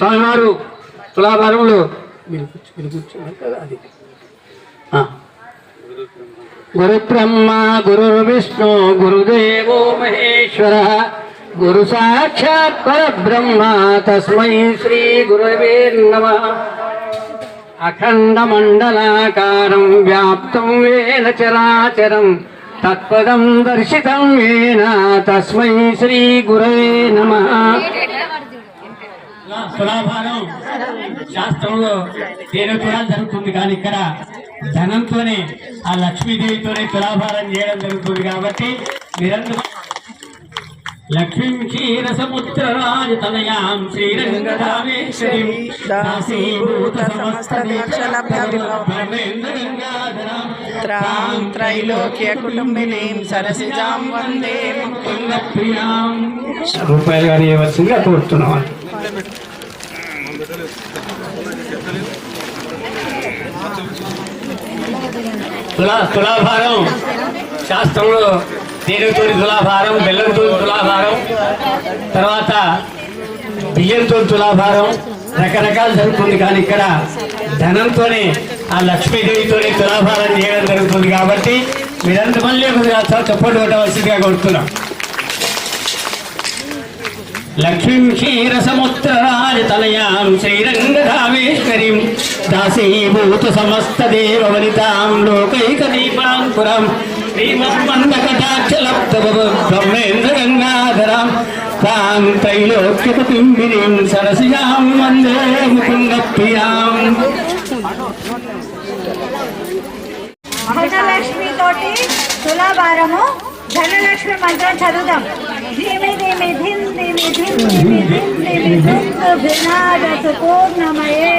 స్వామివారు తులాభారములు మీరు మీరు కూర్చున్నారు కదా అది. గురు బ్రహ్మ గురు విష్ణు గురుదేవో మహేశ్వర గురు సాక్షాత్ పరబ్రహ్మ తస్మై శ్రీ గురవే నమ. అఖండ మండలాకారం వ్యాప్తం వేల చరాచరం తత్పదం దర్శితం ఏన? తస్మై శ్రీ గురవే నమ. తులాభారం శాస్త్రంలో తేనె తులాలు జరుగుతుంది కానీ ఇక్కడ ధనంతోనే ఆ లక్ష్మీదేవితోనే తులాభారం చేయడం జరుగుతుంది కాబట్టి మీరందరూ లక్ష్మీం క్షీరసముద్రరాజ తనయాం శ్రీరంగరామేశ్వరీం దాసీభూత సమస్త త్రాం త్రైలోక్య కుటుంబినీం సరసిజాం వందే ప్రియాం రూపాయలు కానీ ఇవ్వాల్సిందిగా కోరుతున్నాం తులా తులాభారం. శాస్త్రంలో తేనెతో తులాభారం బెల్లంతో తులాభారం తర్వాత బియ్యంతో తులాభారం రకరకాలు జరుగుతుంది. కానీ ఇక్కడ ధనంతోనే ఆ లక్ష్మీదేవితోనే తులాభారం చేయడం జరుగుతుంది. కాబట్టి మీరంత మళ్ళీ కొద్దిగా చప్పటి కొట్టవలసిందిగా కోరుతున్నాం. లక్ష్మీం క్షీరసముద్రరాజతనయాం శ్రీరంగధామేశ్వరీం దాసీభూత సమస్త దేవవనితాం లోకైక దీపాంకురం బ్రహ్మేంద్ర తాం త్రైలోక్యకుటుంబినీం సరసియాం వందే ముకుందప్రియాం. ప్రియాం తోటి తులాభారము ధనలక్ష్మి మంత్రం చదువుదాం. ధీమి ధీమి ధిన్ ధీమి ధిన్ ధీమి ధిన్ ధీమి ధిన్ వినాదతు పూర్ణమయే.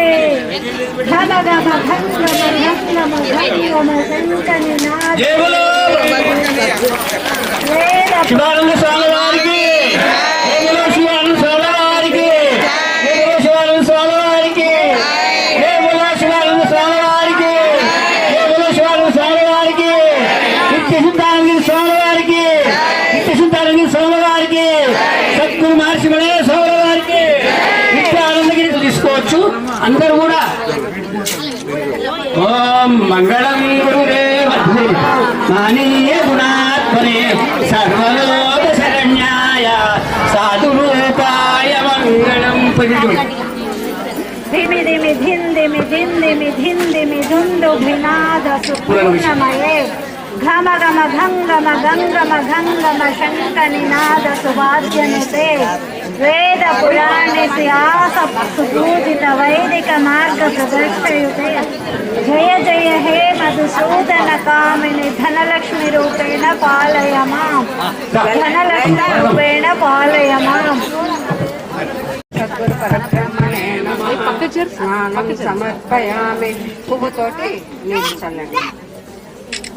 ఘమ గమ భంగమ భంగమ భంగమ శంకని నాద. వేద స్వామి వారికి జై బోలో శివానంద స్వామి వారికి జై బోలో శివానంద స్వామి వారికి జై బోలో శివానంద స్వామి వారికి జై బోలో శివానంద స్వామి వారికి నిత్య సిద్ధానంద స్వామి వారికి నిత్య సిద్ధానంద స్వామి వారికి సద్గురు మహర్షి మనే స్వామి వారికి నిత్య ఆనందగిరి తీసుకోవచ్చు అందరూ కూడా ఓం మంగళం గురుదేవ మానీయ గుణాత్మనే సర్వలోక శరణ్యాయ సాధురూపాయ మంగళం ధిమి ధిమి ధిన్ ధిమి ధిన్ ధిమి ధిన్ ధిమి ధుందు భినాదసు పూర్ణమయే ఘమ గమ గంగమ గంగమ గంగమ శంక నినాద సువాద్యనుతే వేద పురాణి వ్యాస సుపూజిత వైదిక మార్గ ప్రదర్శయుతే జయ జయ హే మధుసూదన కామిని ధనలక్ష్మి రూపేణ పాలయ మాం ధనలక్ష్మి రూపేణ పాలయ మాం సద్గురు పరబ్రహ్మణే నమః స్నానం సమర్పయామి పువ్వుతోటి నీళ్ళు చల్లండి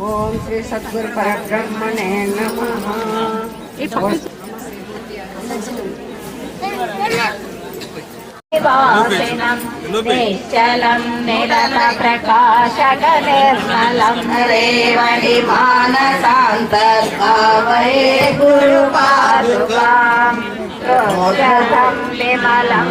ఓం శ్రీ సద్గురు పరబ్రహ్మణే నమః వాసినం నిశ్చలం నిరత ప్రకాశక నిర్మలం రేవణి మానసాంతర్భావే గురు పాదుకాం రోగతం విమలం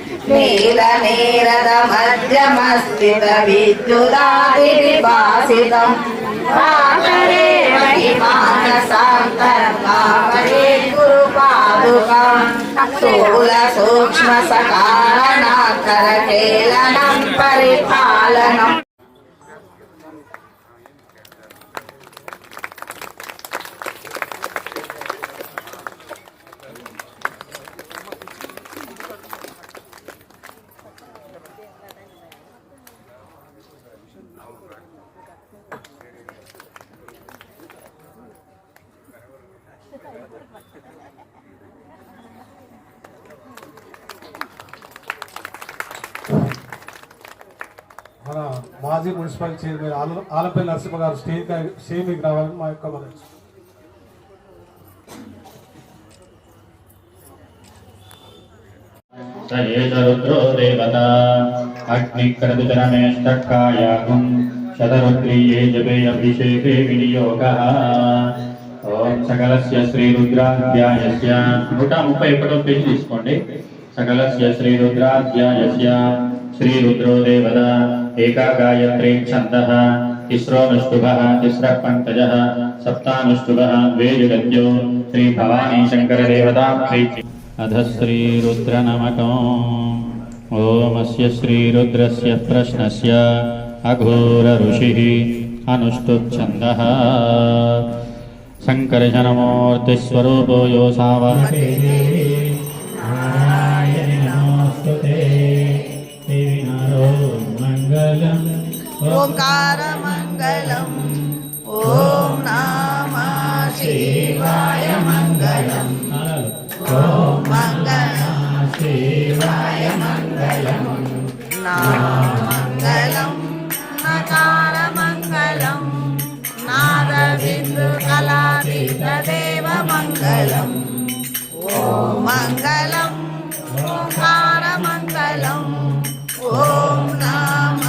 బిందు నిజాంశన భావమాదని రూపరం నీల నీరద గురు స్థూల సూక్ష్మ సకారణాకర కేలనం పరిపాలనం. మన మాజీ మున్సిపల్ చైర్మన్ ఆల ఆలపల్లి నరసింహ గారు స్టేజ్ స్టేజ్ రావాలని మా యొక్క మనం అగ్నికరదుతనమేష్టకాయాగం శతరుద్రీయే జపే అభిషేకే వినియోగ. ఓం సకలస్య శ్రీ రుద్రాధ్యాయస్య. నూట ముప్పై ఒకటో పేజీ తీసుకోండి. సకలస్య శ్రీ రుద్రాధ్యాయస్య. శ్రీ రుద్రో దేవత. ఏకా గాయత్రీ ఛంద తిస్రో నుష్టుభ తిస్ర పంకజ సప్తానుష్టుభ ద్వే జగత్యో శ్రీ భవానీ శంకర దేవతా అధ శ్రీ రుద్ర నమకం ఓమస్య శ్రీ రుద్రస్య ప్రశ్నస్య. అఘోర ఋషి అనుష్టుఛంద शङ्कर्षणमूर्तिस्वरूपो योषावहते ओङ्कारमङ्गलम् ॐ नाम शिवाय मङ्गलम् ॐ मङ्गल शिवाय मङ्गलम् ఓం మంగళం ఓం నమ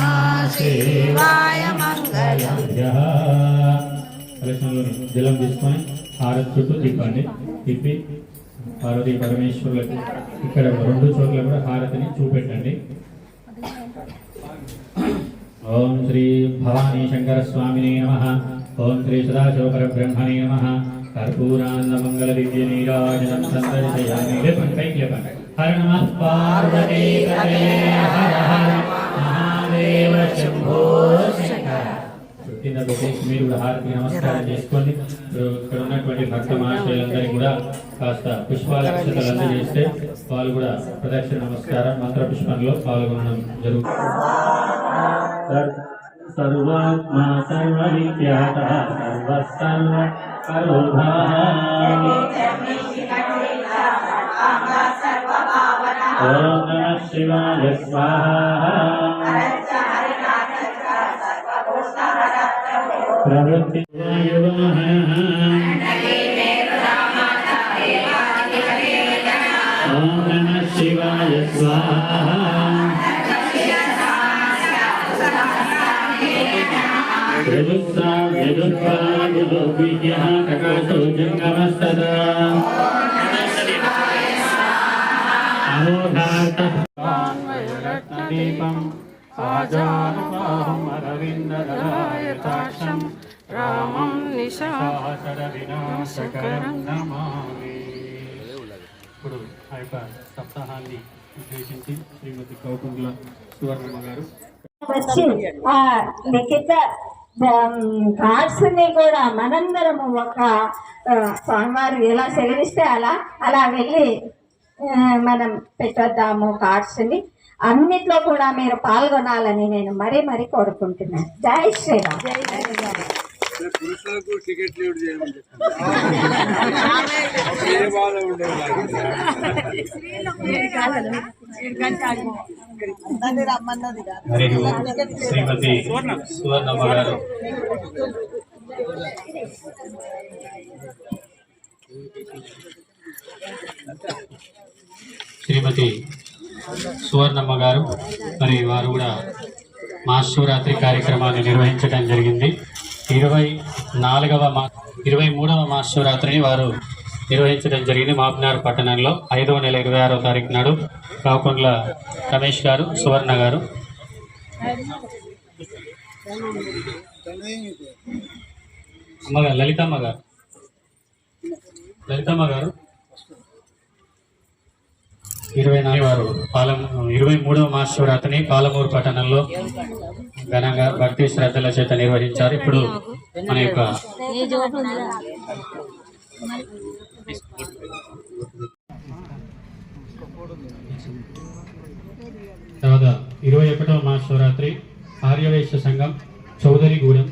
శివాయ మంగళం. జలం తీసుకొని హారతి చుట్టూ తిప్పండి తిప్పి పార్వతీ పరమేశ్వరులకి ఇక్కడ రెండు చోట్ల కూడా హారతిని చూపెట్టండి. ఓం శ్రీ భవానీ శంకర స్వామినే నమ. ఓం శ్రీ సదాశివ పరబ్రహ్మణే నమ. కర్పూరాన్న మంగళ దివ్య నీరాజనం సందర్శయామి మీరు కూడా నమస్కారం చేసుకోండి ఇక్కడ ఉన్నటువంటి భక్త మహాశయులందరికీ కూడా కాస్త పుష్పాలక్షతలు అందజేస్తే వాళ్ళు కూడా ప్రదక్షిణ నమస్కారం మంత్ర పుష్పంలో పాల్గొనడం జరుగుతుంది. సర్- సర్వాత్మా సర్వసర్వ ఓం నమః శివాయ ప్రవృత్తి ఓం నమ శివాయ స్వాహ ప్రవృత్తాయుర్వాయుర్విద్యః ప్రకాశో జంగమస్తదా అమోఘార్తదీపం ఆజానుబాహుం అరవిందదలాయతాక్షం ఇప్పుడు ఆ యొక్క సప్తాహాన్ని ఉద్దేశించి శ్రీమతి కౌకుంట్ల సువర్ణమ్మ గారు. వచ్చి ఆ లిఖిత కార్డ్స్ని కూడా మనందరము ఒక స్వామివారు ఎలా సెలవిస్తే అలా అలా వెళ్ళి మనం పెట్టొద్దాము కార్డ్స్ని అన్నిట్లో కూడా మీరు పాల్గొనాలని నేను మరీ మరీ కోరుకుంటున్నాను. జై శ్రీరామ్. పురుషులకు టికెట్ లీడ్ చేయమని మరియు శ్రీమతి సువర్ణమ్మ గారు. శ్రీమతి సువర్ణమ్మ గారు. మరి వారు కూడా మహాశివరాత్రి కార్యక్రమాన్ని నిర్వహించడం జరిగింది. ఇరవై నాలుగవ మా ఇరవై మూడవ మహాశివరాత్రిని వారు నిర్వహించడం జరిగింది మాపినారు పట్టణంలో. ఐదవ నెల ఇరవై ఆరవ తారీఖు నాడు కాకుండ్ల రమేష్ గారు సువర్ణ గారు. అమ్మగారు లలితమ్మ గారు. లలితమ్మ గారు. ఇరవై నాలుగు వారు పాలం ఇరవై మూడవ మహాశివరాత్రిని పాలమూరు పట్టణంలో ఘనంగా భక్తి శ్రద్ధల చేత నిర్వహించారు. ఇప్పుడు మన యొక్క తర్వాత ఇరవై ఒకటవ మహాశివరాత్రి ఆర్యవేశ సంఘం చౌదరిగూడెం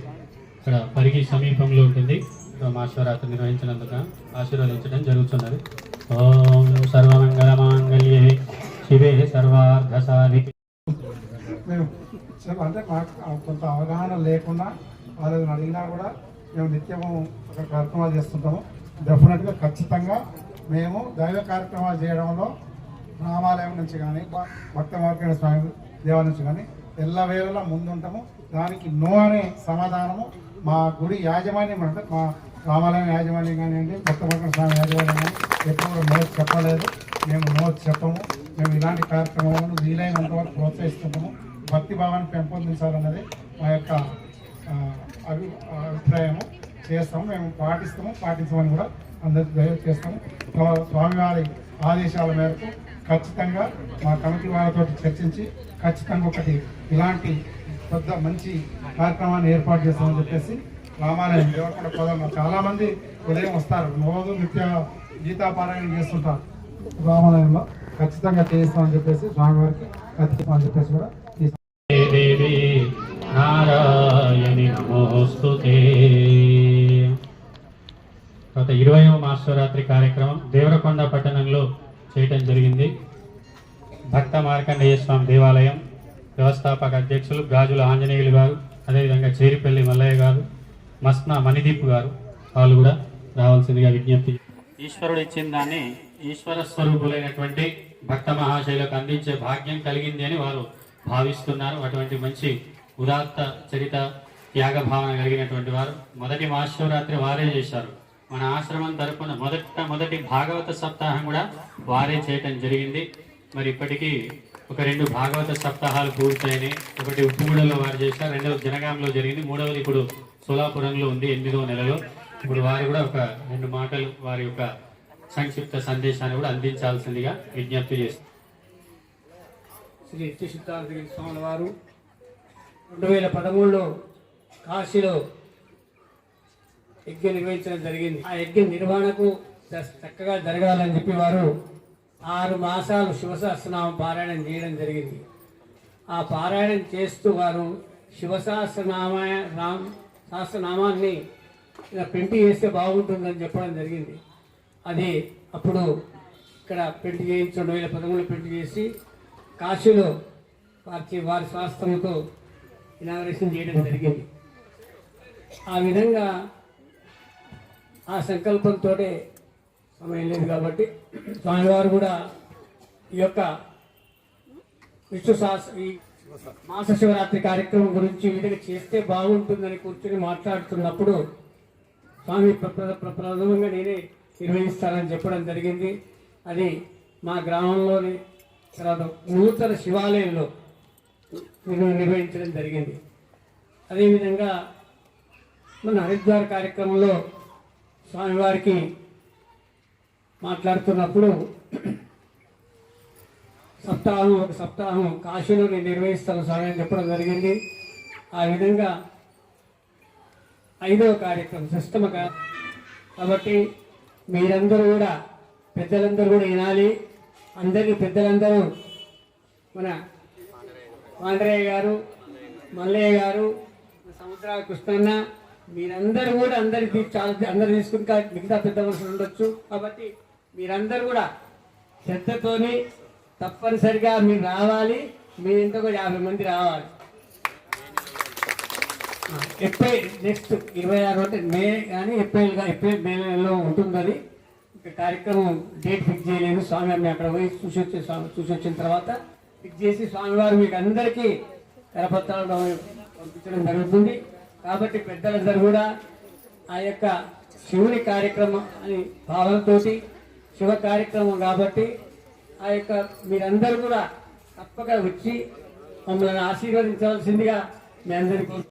ఇక్కడ పరిగి సమీపంలో ఉంటుంది. మహాశివరాత్రి నిర్వహించినందుకు ఆశీర్వదించడం జరుగుతున్నది. ఓం సర్వమంగళమాంగళ్యే శివే సర్వార్థ మేము అంటే మాకు కొంత అవగాహన లేకుండా వాళ్ళు అడిగినా కూడా మేము నిత్యము ఒక కార్యక్రమాలు చేస్తుంటాము. డెఫినెట్గా ఖచ్చితంగా మేము దైవ కార్యక్రమాలు చేయడంలో రామాలయం నుంచి కానీ భక్త మార్కెట్ స్వామి దేవాలయం నుంచి కానీ ఎల్లవేళలా ముందుంటాము. దానికి నో అనే సమాధానము మా గుడి యాజమాన్యం అంటే మా రామాలయం యాజమాన్యం కానివ్వండి భక్త స్వామి యాజమాన్యం కానీ ఎప్పుడు కూడా చెప్పలేదు. మేము నో చెప్పము. మేము ఇలాంటి కార్యక్రమాలను వీలైనంత వరకు ప్రోత్సహిస్తున్నాము భక్తి భావాన్ని పెంపొందించాలన్నది మా యొక్క అభి అభిప్రాయము. చేస్తాము. మేము పాటిస్తాము. పాటించమని కూడా అందరికి దయ చేస్తాము స్వామివారి ఆదేశాల మేరకు ఖచ్చితంగా మా కమిటీ వాళ్ళతో చర్చించి ఖచ్చితంగా ఒకటి ఇలాంటి పెద్ద మంచి కార్యక్రమాన్ని ఏర్పాటు చేస్తామని చెప్పేసి రామాలయం దేవరకొండ పదంలో చాలా మంది ఉదయం వస్తారు. రోజు నిత్య గీతాపారాయణ చేస్తుంటారు. రామాలయంలో ఖచ్చితంగా చేయిస్తామని చెప్పేసి స్వామివారికి ఖచ్చితంగా చెప్పేసి కూడా దేవి నారాయణి నమోస్తుతే గత ఇరవయవ మహాశివరాత్రి కార్యక్రమం దేవరకొండ పట్టణంలో చేయటం జరిగింది. భక్త మార్కండేయ స్వామి దేవాలయం వ్యవస్థాపక అధ్యక్షులు గాజుల ఆంజనేయులు గారు అదేవిధంగా చేరిపల్లి మల్లయ్య గారు మస్నా మణిదీప్ గారు వాళ్ళు కూడా రావాల్సిందిగా విజ్ఞప్తి. ఈశ్వరుడు ఇచ్చిన దాన్ని ఈశ్వర స్వరూపులైనటువంటి భక్త మహాశైలకు అందించే భాగ్యం కలిగింది అని వారు భావిస్తున్నారు. అటువంటి మంచి ఉదాత్త చరిత త్యాగ భావన కలిగినటువంటి వారు. మొదటి మహాశివరాత్రి వారే చేశారు. మన ఆశ్రమం తరపున మొదట మొదటి భాగవత సప్తాహం కూడా వారే చేయటం జరిగింది. మరి ఇప్పటికీ ఒక రెండు భాగవత సప్తాహాలు పూర్తయినాయి. ఒకటి ఉప్పుగూడలో వారు చేశారు. రెండవది జనగాంలో జరిగింది. మూడవది ఇప్పుడు సోలాపురంలో ఉంది ఎనిమిదో నెలలో. ఇప్పుడు వారు కూడా ఒక రెండు మాటలు వారి యొక్క సంక్షిప్త సందేశాన్ని కూడా అందించాల్సిందిగా విజ్ఞప్తి చేస్తారు శ్రీ సిద్ధాంతగిరి స్వామి వారు రెండు వేల పదమూడులో కాశీలో యజ్ఞ నిర్వహించడం జరిగింది. ఆ యజ్ఞ నిర్వహణకు చక్కగా జరగాలని చెప్పి వారు ఆరు మాసాలు శివసహస్రనామం పారాయణం చేయడం జరిగింది. ఆ పారాయణం చేస్తూ వారు శివసహస్రనామ రామ్ సహస్రనామాన్ని ఇలా ప్రింట్ చేస్తే బాగుంటుందని చెప్పడం జరిగింది. అది అప్పుడు ఇక్కడ ప్రింట్ చేయించి రెండు వేల పదమూడులో ప్రింట్ చేసి కాశీలో వారి వారి శాస్త్రంతో ఇనాగరేషన్ చేయడం జరిగింది. ఆ విధంగా ఆ సంకల్పంతో సమయం లేదు కాబట్టి స్వామివారు కూడా ఈ యొక్క విశ్వ శాస్త్ర ఈ మాస శివరాత్రి కార్యక్రమం గురించి విధంగా చేస్తే బాగుంటుందని కూర్చొని మాట్లాడుతున్నప్పుడు స్వామి ప్రథమంగా నేనే నిర్వహిస్తానని చెప్పడం జరిగింది. అది మా గ్రామంలోని తర్వాత నూతన శివాలయంలో నిర్వహించడం జరిగింది. అదేవిధంగా మన హరిద్వార్ కార్యక్రమంలో స్వామివారికి మాట్లాడుతున్నప్పుడు సప్తాహం ఒక సప్తాహం కాశీలో నేను నిర్వహిస్తాను స్వామి అని చెప్పడం జరిగింది. ఆ విధంగా ఐదవ కార్యక్రమం సిస్టమ్గా కాబట్టి మీరందరూ కూడా పెద్దలందరూ కూడా వినాలి. అందరికీ పెద్దలందరూ మన పాండ్రయ్య గారు మల్లయ్య గారు సముద్ర కృష్ణన్న మీరందరూ కూడా అందరికి చాలా అందరు తీసుకుంటా మిగతా పెద్ద మనుషులు ఉండొచ్చు. కాబట్టి మీరందరూ కూడా శ్రద్ధతోని తప్పనిసరిగా మీరు రావాలి. మీ ఇంటికి యాభై మంది రావాలి. ఏప్రిల్ నెక్స్ట్ ఇరవై ఆరు అంటే మే కానీ ఏప్రిల్ గా- ఏప్రిల్ మే నెలలో ఉంటుంది అది కార్యక్రమం డేట్ ఫిక్స్ చేయలేదు. స్వామివారిని అక్కడ పోయి చూసి వచ్చే స్వామి చూసి వచ్చిన తర్వాత ఫిక్స్ చేసి స్వామివారు మీకు అందరికీ కరపత్రాలు పంపించడం జరుగుతుంది. కాబట్టి పెద్దలందరూ కూడా ఆ యొక్క శివుని కార్యక్రమం అని భావనతోటి శివ కార్యక్రమం కాబట్టి ఆ యొక్క మీరందరూ కూడా తప్పక వచ్చి మమ్మల్ని ఆశీర్వదించవలసిందిగా మీ అందరికీ